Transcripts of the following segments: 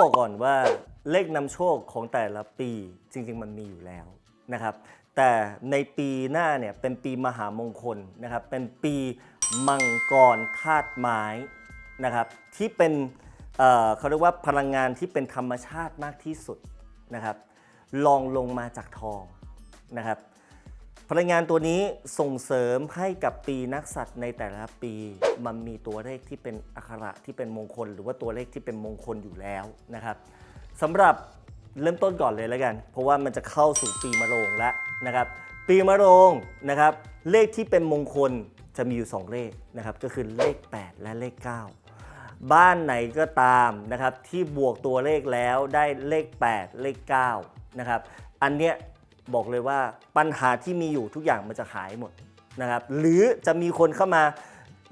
บอกก่อนว่าเลขนำโชคของแต่ละปีจริง ๆ มันมีอยู่แล้วนะครับ แต่ในปีหน้าเนี่ยเป็นปีมหามงคลนะครับ เป็นปีมังกรธาตุไม้นะครับ ที่เป็นเอ่อเขาเรียกว่าพลังงานที่เป็นธรรมชาติมากที่สุดนะครับลองลงมาจากทองนะครับ พลังงานตัวนี้ส่งเสริมให้กับปีนักสัตว์ในแต่ละปี มันมีตัวเลขที่เป็นอักขระที่เป็นมงคล หรือว่าตัวเลขที่เป็นมงคลอยู่แล้วนะครับสำหรับเริ่มต้นก่อนเลยแล้วกัน เพราะว่ามันจะเข้าสู่ปีมะโรงแล้วนะครับ ปีมะโรงนะครับ เลขที่เป็นมงคลจะมีอยู่ 2 เลขนะครับ ก็คือเลข 8 และเลข 9 บ้านไหนก็ตามนะครับที่บวกตัวเลขแล้วได้เลข 8 เลข9นะครับ อันเนี้ย บอกเลยว่าปัญหาที่มีอยู่ทุกอย่างมันจะหายหมดนะครับ หรือจะมีคนเข้ามา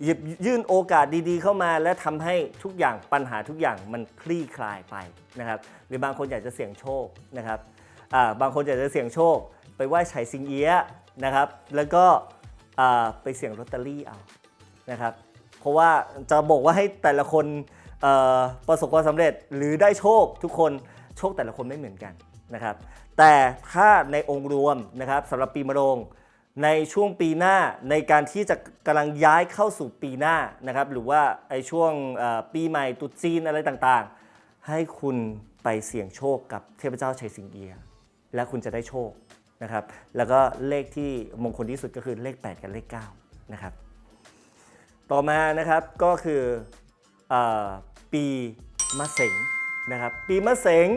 หยิบยื่นโอกาสดีๆ เข้ามาและทำให้ทุกอย่างปัญหาทุกอย่างมันคลี่คลายไปนะครับ หรือบางคนอยากจะเสี่ยงโชคนะครับบางคนอยากจะเสี่ยงโชค ไปไหว้ไฉสิงเอี้ยะนะครับ แล้วก็ไปเสี่ยงลอตเตอรี่เอานะครับ เพราะว่าจะบอกว่าให้แต่ละคนประสบความสำเร็จหรือได้โชคทุกคนโชคแต่ละคนไม่เหมือนกันนะครับ แต่ถ้าในองค์รวมนะครับสำหรับปีมะโรง ในช่วงปีหน้าในการที่จะกำลังย้ายเข้าสู่ปีหน้านะครับหรือว่าไอช่วงปีใหม่ตรุษจีนอะไรต่างๆ ให้คุณไปเสี่ยงโชคกับเทพเจ้าชัยสิงเอีย และคุณจะได้โชคนะครับแล้วก็เลขที่มงคลที่สุดก็คือเลข 8 กับเลข9นะครับต่อมานะครับก็คือเออปีมะเสงนะครับปีมะเสง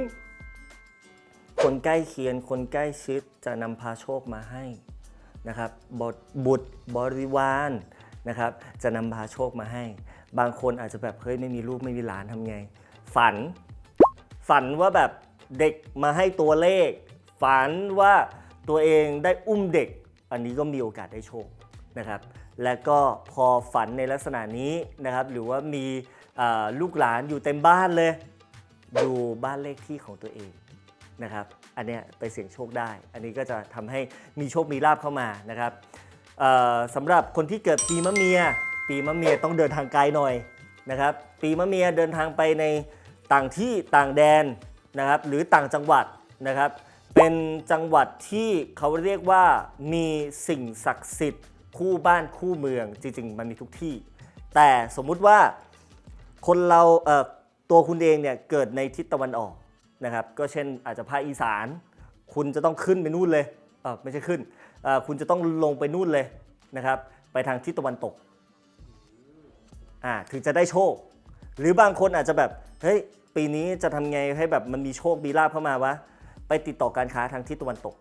คนใกล้เคียงคนใกล้ชิดจะนำพาโชคมาให้นะครับบ,บุตรบริวารนะครับจะนำพาโชคมาให้ บางคนอาจจะแบบเฮ้ยไม่มีลูกไม่มีหลานทำไง ฝัน ฝันว่าแบบเด็กมาให้ตัวเลข ฝันว่าตัวเองได้อุ้มเด็ก อันนี้ก็มีโอกาสได้โชคนะครับและก็พอฝันในลักษณะนี้นะครับ หรือว่ามีลูกหลานอยู่เต็มบ้านเลยดูบ้านเลขที่ของตัวเอง นะครับ อันเนี้ยไปเสี่ยงโชคได้ อันนี้ก็จะทำให้มีโชคมีลาบเข้ามานะครับสำหรับคนที่เกิดปีมะเมีย ปีมะเมียต้องเดินทางไกลหน่อยนะครับ ปีมะเมียเดินทางไปในต่างที่ต่างแดนนะครับหรือต่างจังหวัดนะครับ เป็นจังหวัดที่เขาเรียกว่ามีสิ่งศักดิ์สิทธิ์ คู่บ้านคู่เมืองจริง ๆ มันมีทุกที่ แต่สมมุติว่าคนเราเตัวคุณเองเนี่ยเกิดในทิศตะวันออก นะครับก็เช่นอาจจะภาคอีสาน คุณจะต้องขึ้นไปนู่นเลยเออไม่ใช่ขึ้นเออคุณจะต้องลงไปนู่นเลยนะครับไปทางทิศตะวันตกอ่าถึงจะได้โชค หรือบางคนอาจจะแบบเฮ้ยปีนี้จะทำไงให้แบบมันมีโชคมีลาภเข้ามาวะไปติดต่อการค้าทางทิศตะวันตก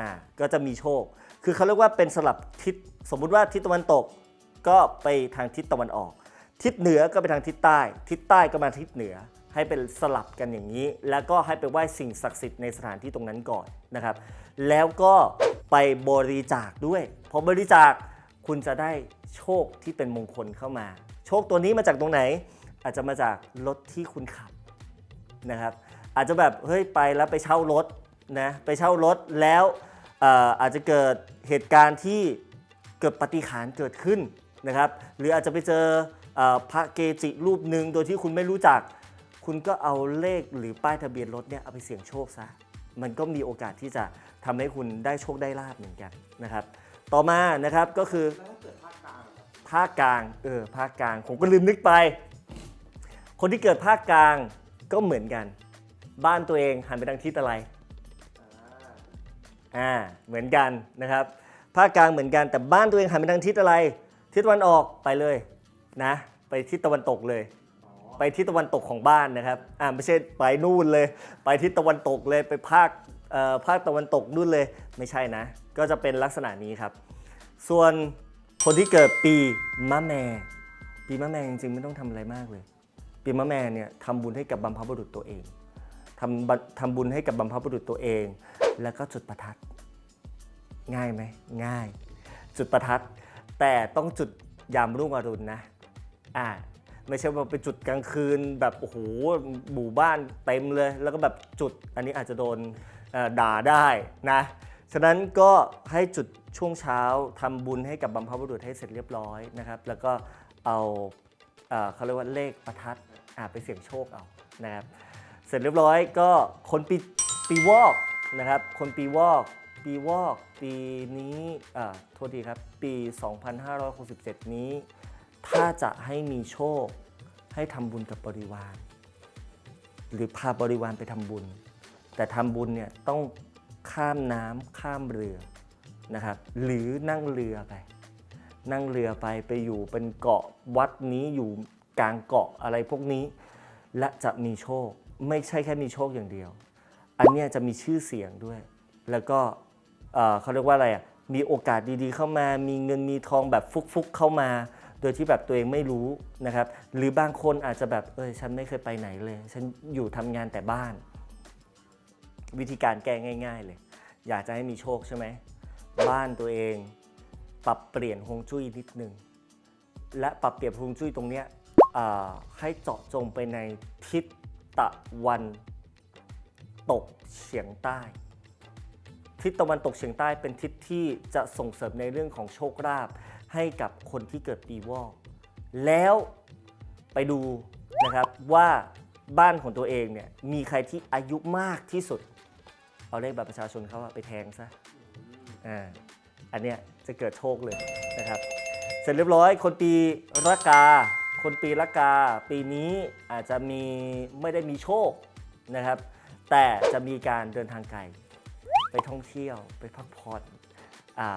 อ่าก็จะมีโชค คือเขาเรียกว่าเป็นสลับทิศสมมุติว่าทิศตะวันตกก็ไปทางทิศตะวันออก ทิศเหนือก็ไปทางทิศใต้ ทิศใต้ก็มาทิศเหนือ ให้เป็นสลับกันอย่างนี้ แล้วก็ให้ไปไหว้สิ่งศักดิ์สิทธิ์ในสถานที่ตรงนั้นก่อนนะครับ แล้วก็ไปบริจาคด้วยพอบริจาคคุณจะได้โชคที่เป็นมงคลเข้ามา โชคตัวนี้มาจากตรงไหน อาจจะมาจากรถที่คุณขับนะครับ อาจจะแบบเฮ้ยไปแล้วไปเช่ารถนะไปเช่ารถแล้วเอ่อาจจะเกิดเหตุการณ์ที่เกิดปฏิหารเกิดขึ้นนะครับ หรืออาจจะไปเจออพระเกจิรูปหนึ่งโดยที่คุณไม่รู้จัก คุณก็เอาเลขหรือป้ายทะเบียนรถเนี่ยเอาไปเสี่ยงโชคซะ มันก็มีโอกาสที่จะทำให้คุณได้โชคได้ลาบเหมือนกันนะครับ ต่อมานะครับก็คือ แล้วถ้าเกิดภาคกลางอะภาคกลาง เออ ภาคกลาง ผมก็ลืมนึกไป คนที่เกิดภาคกลางก็เหมือนกัน บ้านตัวเองหันไปทางทิศอะไร อ่าอ่า เหมือนกันนะครับ ภาคกลางเหมือนกัน แต่บ้านตัวเองหันไปทางทิศอะไร ทิศตะวันออกไปเลยนะ ไปทิศตะวันตกเลย ไปทิศตะวันตกของบ้านนะครับ อ่าไม่ใช่ไปนู่นเลย ไปทิศตะวันตกเลยไปภาคเอ่อภาคตะวันตกนู่นเลยไม่ใช่นะ ก็จะเป็นลักษณะนี้ครับ ส่วนคนที่เกิดปีมะแม่ ปีมะแม่จริงๆไม่ต้องทำอะไรมากเลย ปีมะแม่เนี่ยทำบุญให้กับบรรพบุรุษตัวเองทำบัญทำบุญให้กับบรรพบุรุษตัวเอง แล้วก็จุดประทัด ง่ายไหมง่าย จุดประทัด แต่ต้องจุดยามรุ่งอรุณนะอ่า ไม่ใช่ว่าไปจุดกลางคืนแบบโอ้โหหมู่บ้านเต็มเลย แล้วก็แบบจุดอันนี้อาจจะโดนด่าได้นะฉะนั้นก็ให้จุดช่วงเช้าทำบุญให้กับบรรพบุรุษให้เสร็จเรียบร้อยนะครับ แล้วก็เอาเขาเรียกว่าเลขประทัดไปเสี่ยงโชคเอานะครับเสร็จเรียบร้อยก็คนปีปีวอกนะครับ คนปีวอกปีวอกปีนี้อ่าโทษทีครับ ปี 2567 นี้ ถ้าจะให้มีโชค ให้ทำบุญกับบริวาร หรือพาบริวารไปทำบุญ แต่ทำบุญเนี่ยต้องข้ามน้ำข้ามเรือนะครับ หรือนั่งเรือไป นั่งเรือไปไปอยู่เป็นเกาะวัดนี้อยู่กลางเกาะอะไรพวกนี้ และจะมีโชค ไม่ใช่แค่มีโชคอย่างเดียว อันนี้จะมีชื่อเสียงด้วย แล้วก็เอ่อเขาเรียกว่าอะไรอะมีโอกาสดีๆเข้ามา มีเงินมีทองแบบฟุกๆเข้ามา โดยที่แบบตัวเองไม่รู้นะครับ หรือบางคนอาจจะแบบเออฉันไม่เคยไปไหนเลย ฉันอยู่ทำงานแต่บ้าน วิธีการแก้ง่าย ๆ เลย อยากจะให้มีโชคใช่ไหมบ้านตัวเองปรับเปลี่ยนฮวงจุ้ยนิดนึงและปรับเปลี่ยนฮวงจุ้ยตรงเนี้ยให้เจาะจงไปในทิศตะวันตกเฉียงใต้ ทิศตะวันตกเฉียงใต้เป็นทิศที่จะส่งเสริมในเรื่องของโชคลาภ ให้กับคนที่เกิดปีวอกแล้วไปดูนะครับว่าบ้านของตัวเองเนี่ยมีใครที่อายุมากที่สุด เอาเลขบัตรประชาชนเขาไปแทงซะอ่าอันเนี้ยจะเกิดโชคเลยนะครับ เสร็จเรียบร้อยคนปีละกา คนปีละกา ปีนี้อาจจะมีไม่ได้มีโชคนะครับ แต่จะมีการเดินทางไกล ไปท่องเที่ยวไปพักผ่อน อ่า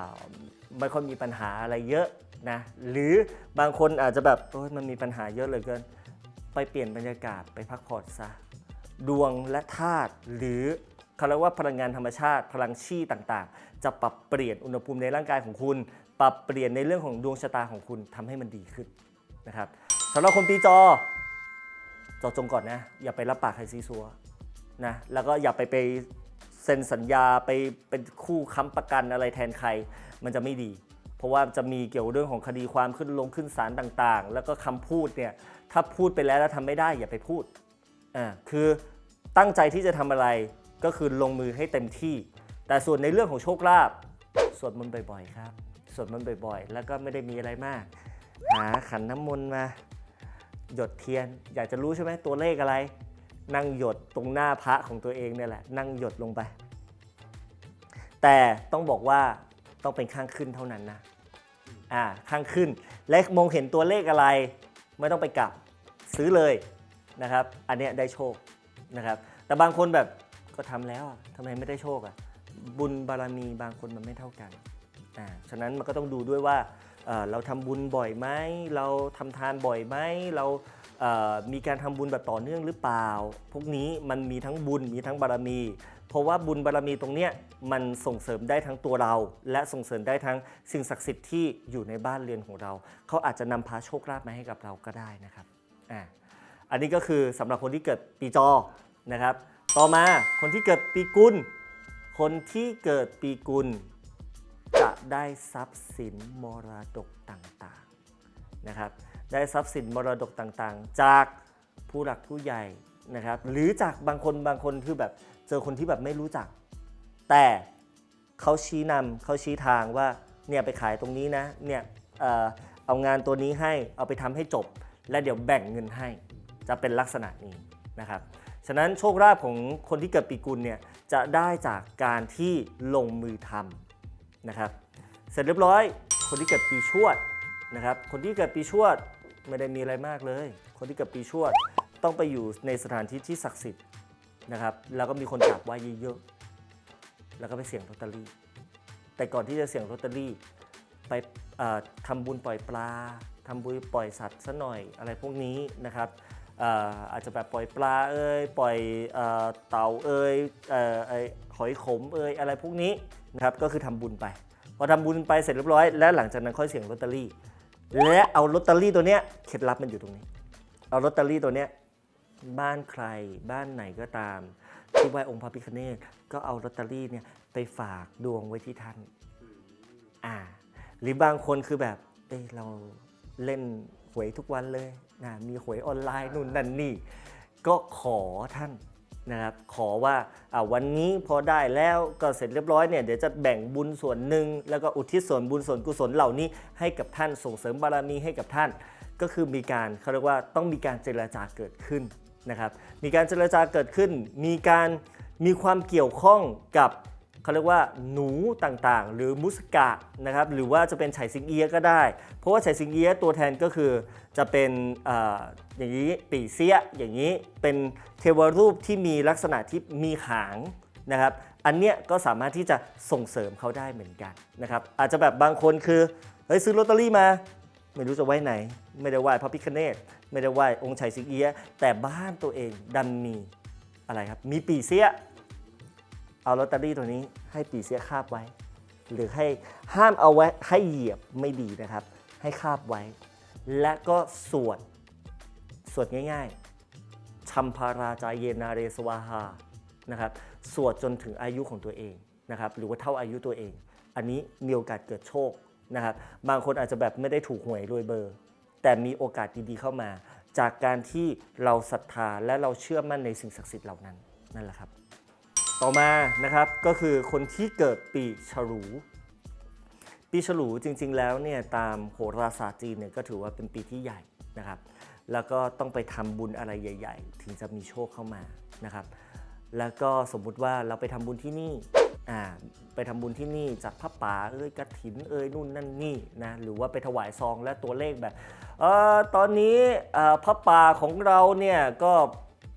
ไม่ค่อยมีปัญหาอะไรเยอะนะ หรือบางคนอาจจะแบบโอ้ยมันมีปัญหาเยอะเหลือเกิน ไปเปลี่ยนบรรยากาศไปพักผ่อนซะ ดวงและธาตุหรือเขาเรียกว่าพลังงานธรรมชาติ พลังชีต่างๆ จะปรับเปลี่ยนอุณหภูมิในร่างกายของคุณ ปรับเปลี่ยนในเรื่องของดวงชะตาของคุณทำให้มันดีขึ้นนะครับสำหรับคนปีจอจอจงก่อนนะ อย่าไปรับปากใครซีซัวนะแล้วก็อย่าไปไป เซ็นสัญญาไปเป็นคู่ค้ำประกันอะไรแทนใคร มันจะไม่ดี เพราะว่าจะมีเกี่ยวเรื่องของคดีความขึ้นลงขึ้นศาลต่างๆ แล้วก็คำพูดเนี่ยถ้าพูดไปแล้วแล้วทำไม่ได้อย่าไปพูดอ่าคือตั้งใจที่จะทำอะไรก็คือลงมือให้เต็มที่ แต่ส่วนในเรื่องของโชคลาภสวดมนต์บ่อยๆครับสวดมนต์บ่อยๆ แล้วก็ไม่ได้มีอะไรมาก หาขันน้ำมนต์มา หยดเทียน อยากจะรู้ใช่ไหมตัวเลขอะไร นั่งหยดตรงหน้าพระของตัวเองเนี่ยแหละ นั่งหยดลงไป แต่ต้องบอกว่าต้องเป็นข้างขึ้นเท่านั้นนะอ่าข้างขึ้นและมองเห็นตัวเลขอะไร ไม่ต้องไปกลับซื้อเลยนะครับ อันเนี้ยได้โชคนะครับ แต่บางคนแบบก็ทำแล้วอะทำไมไม่ได้โชคอะบุญบารมีบางคนมันไม่เท่ากันอ่าฉะนั้นมันก็ต้องดูด้วยว่าเราทำบุญบ่อยไหมเราทำทานบ่อยไหมเรา มีการทำบุญแบบต่อเนื่องหรือเปล่า พวกนี้มันมีทั้งบุญมีทั้งบารมี เพราะว่าบุญบารมีตรงเนี้ยมันส่งเสริมได้ทั้งตัวเรา และส่งเสริมได้ทั้งสิ่งศักดิ์สิทธิ์ที่อยู่ในบ้านเรือนของเรา เขาอาจจะนำพาโชคลาภมาให้กับเราก็ได้นะครับอ่าอันนี้ก็คือสำหรับคนที่เกิดปีจอนะครับ ต่อมาคนที่เกิดปีกุล คนที่เกิดปีกุล จะได้ทรัพย์สินมรดกต่างๆนะครับ ได้ทรัพย์สินมรดกต่างๆ จากผู้หลักผู้ใหญ่นะครับ หรือจากบางคนบางคนคือแบบเจอคนที่แบบไม่รู้จัก แต่เขาชี้นำเขาชี้ทางว่าเนี่ยไปขายตรงนี้นะเนี่ยเออเอางานตัวนี้ให้เอาไปทำให้จบ และเดี๋ยวแบ่งเงินให้จะเป็นลักษณะนี้นะครับฉะนั้นโชคลาภของคนที่เกิดปีกุลเนี่ยจะได้จากการที่ลงมือทำนะครับ เสร็จเรียบร้อยคนที่เกิดปีชวดนะครับ คนที่เกิดปีชวด ไม่ได้มีอะไรมากเลย คนที่เกิดปีชวดต้องไปอยู่ในสถานที่ที่ศักดิ์สิทธิ์นะครับ แล้วก็มีคนกราบไหว้เยอะๆแล้วก็ไปเสี่ยงลอตเตอรี่ แต่ก่อนที่จะเสี่ยงลอตเตอรี่ไปเอ่อทำบุญปล่อยปลาทำบุญปล่อยสัตว์ซะหน่อยอะไรพวกนี้นะครับเอ่อาจจะแบบปล่อยปลาเอ้ยปล่อยเต่าเอ้ยเอ่อไอ้หอยขมเอ้ยอะไรพวกนี้นะครับก็คือทำบุญไป พอทำบุญไปเสร็จเรียบร้อย แล้วหลังจากนั้นค่อยเสี่ยงลอตเตอรี่ และเอาลอตเตอรี่ตัวเนี้ยเคล็ดลับมันอยู่ตรงนี้ เอาลอตเตอรี่ตัวเนี้ยบ้านใครบ้านไหนก็ตาม ที่ไหว้องค์พระพิฆเนศก็เอาลอตเตอรี่เนี่ยไปฝากดวงไว้ที่ท่านอ่า หรือบางคนคือแบบเอ้ยเราเล่นหวยทุกวันเลยนะมีหวยออนไลน์นู่นนั่นนี่ ก็ขอท่าน นะครับขอว่าวันนี้พอได้แล้วก็เสร็จเรียบร้อยเนี่ยเดี๋ยวจะแบ่งบุญส่วนหนึ่งแล้วก็อุทิศส่วนบุญส่วนกุศลเหล่านี้ให้กับท่านส่งเสริมบารมีให้กับท่าน ก็คือมีการเขาเรียกว่าต้องมีการเจรจาเกิดขึ้นนะครับมีการเจรจาเกิดขึ้น มีการมีความเกี่ยวข้องกับ เขาเรียกว่าหนูต่างๆ หรือมุสกะนะครับหรือว่าจะเป็นไฉสิงเอียก็ได้ เพราะว่าไฉสิงเอียตัวแทนก็คือจะเป็นออย่างนี้ปีเสียอย่างนี้เป็นเทวรูปที่มีลักษณะที่มีหางนะครับอันเนี้ยก็สามารถที่จะส่งเสริมเขาได้เหมือนกันนะครับอาจจะแบบบางคนคือเฮ้ยซื้อลอตเตอรี่มา ไม่รู้จะไหว้ไหน ไม่ได้ไหว้พระพิคเนตไม่ได้ไหว้องค์ชัยสิงเอียแต่บ้านตัวเองดันมีอะไรครับมีปีเสีย เอาลอตเตอรี่ตัวนี้ให้ปีเสียคาบไว้ หรือให้ห้ามเอาไว้ให้เหยียบไม่ดีนะครับ ให้คาบไว้ และก็สวด สวดง่ายๆชัมพาราจายเยนาเรสวาหานะครับสวดจนถึงอายุของตัวเองนะครับหรือว่าเท่าอายุตัวเอง อันนี้มีโอกาสเกิดโชคนะครับบางคนอาจจะแบบไม่ได้ถูกหวยรวยเบอร์ แต่มีโอกาสดีๆเข้ามา จากการที่เราศรัทธาและเราเชื่อมั่นในสิ่งศักดิ์สิทธิ์เหล่านั้นนั่นแหละครับ ต่อมานะครับก็คือคนที่เกิดปีฉลูปีฉลูจริง ๆ แล้วเนี่ยตามโหราศาสตร์จีนเนี่ยก็ถือว่าเป็นปีที่ใหญ่นะครับ แล้วก็ต้องไปทำบุญอะไรใหญ่ ๆ ถึงจะมีโชคเข้ามานะครับ แล้วก็สมมุติว่าเราไปทำบุญที่นี่อ่าไปทำบุญที่นี่จากพระป่าเอ้ยกระถินเอ้ยนู่นนั่นนี่นะหรือว่าไปถวายซองและตัวเลขแบบเออตอนนี้เอ่อพระป่าของเราเนี่ยก็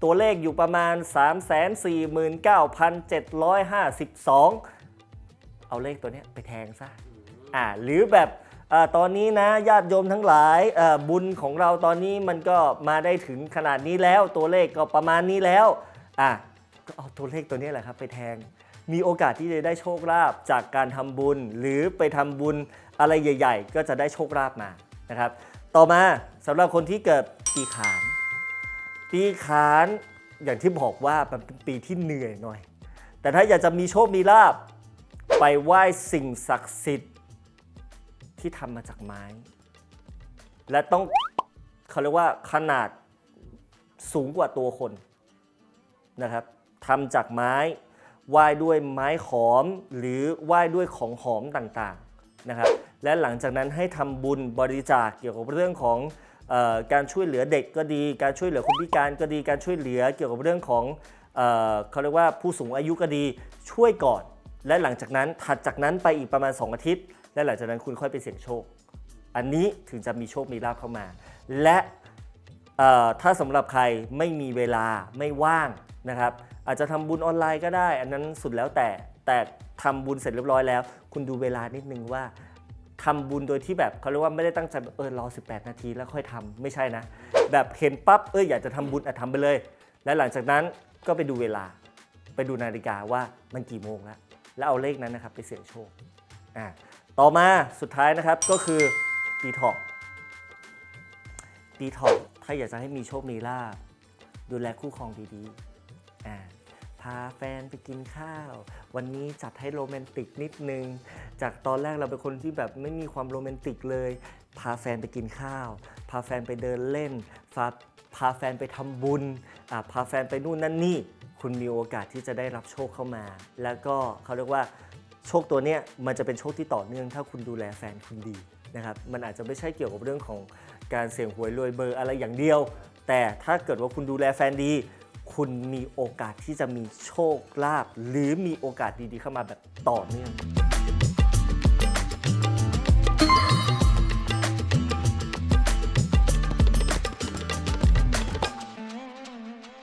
ตัวเลขอยู่ประมาณ 349,752 เอาเลขตัวนี้ไปแทงซะอ่าหรือแบบอตอนนี้นะญาติโยมทั้งหลายบุญของเราตอนนี้มันก็มาได้ถึงขนาดนี้แล้วตัวเลขก็ประมาณนี้แล้วอะก็เอาตัวเลขตัวนี้แหละครับไปแทง มีโอกาสที่จะได้โชคลาภจากการทำบุญ หรือไปทำบุญอะไรใหญ่ ๆ ก็จะได้โชคลาภมานะครับ ต่อมาสำหรับคนที่เกิดปีขาน ปีขานอย่างที่บอกว่ามันเป็นปีที่เหนื่อยหน่อย แต่ถ้าอยากจะมีโชค มีลาบ ไปไหว้สิ่งศักดิ์สิทธิ์ที่ทำมาจากไม้ และต้องเขาเรียกว่าขนาดสูงกว่าตัวคนนะครับทำจากไม้ไหว้ด้วยไม้ขอม หรือไหว้ด้วยของหอมต่างๆนะครับ และหลังจากนั้นให้ทำบุญบริจาคเกี่ยวกับเรื่องของ การช่วยเหลือเด็กก็ดี การช่วยเหลือคนพิการก็ดี การช่วยเหลือเกี่ยวกับเรื่องของเออเขาเรียกว่าผู้สูงอายุก็ดีช่วยก่อน และหลังจากนั้นถัดจากนั้นไปอีกประมาณ 2 อาทิตย์ และหลังจากนั้นคุณค่อยไปเสี่ยงโชค อันนี้ถึงจะมีโชคมีลาภเข้ามา และถ้าสำหรับใครไม่มีเวลาไม่ว่างนะครับอาจจะทำบุญออนไลน์ก็ได้ อันนั้นสุดแล้วแต่แต่ทำบุญเสร็จเรียบร้อยแล้ว คุณดูเวลานิดนึงว่า ทำบุญโดยที่แบบเขาเรียกว่าไม่ได้ตั้งใจแบบเออรอ 18 นาทีแล้วค่อยทำไม่ใช่นะ แบบเห็นปั๊บเอออยากจะทำบุญอะทำไปเลย และหลังจากนั้นก็ไปดูเวลา ไปดูนาฬิกาว่ามันกี่โมงแล้วแล้วเอาเลขนั้นนะครับไปเสี่ยงโชคอ่าต่อมาสุดท้ายนะครับก็คือปีถอกปีถอกถ้าอยากจะให้มีโชคมีลาภดูแลคู่ครองดีๆอ่า พาแฟนไปกินข้าว วันนี้จัดให้โรแมนติกนิดนึง จากตอนแรกเราเป็นคนที่แบบไม่มีความโรแมนติกเลย พาแฟนไปกินข้าว พาแฟนไปเดินเล่นพาพาแฟนไปทำบุญพาแฟนไปนู่นนั่นนี่ คุณมีโอกาสที่จะได้รับโชคเข้ามา แล้วก็เขาเรียกว่าโชคตัวเนี้ยมันจะเป็นโชคที่ต่อเนื่อง ถ้าคุณดูแลแฟนคุณดีนะครับ มันอาจจะไม่ใช่เกี่ยวกับเรื่องของการเสี่ยงหวยรวยเบอร์อะไรอย่างเดียว แต่ถ้าเกิดว่าคุณดูแลแฟนดี คุณมีโอกาสที่จะมีโชคลาภหรือมีโอกาสดีๆเข้ามาแบบต่อเนื่อง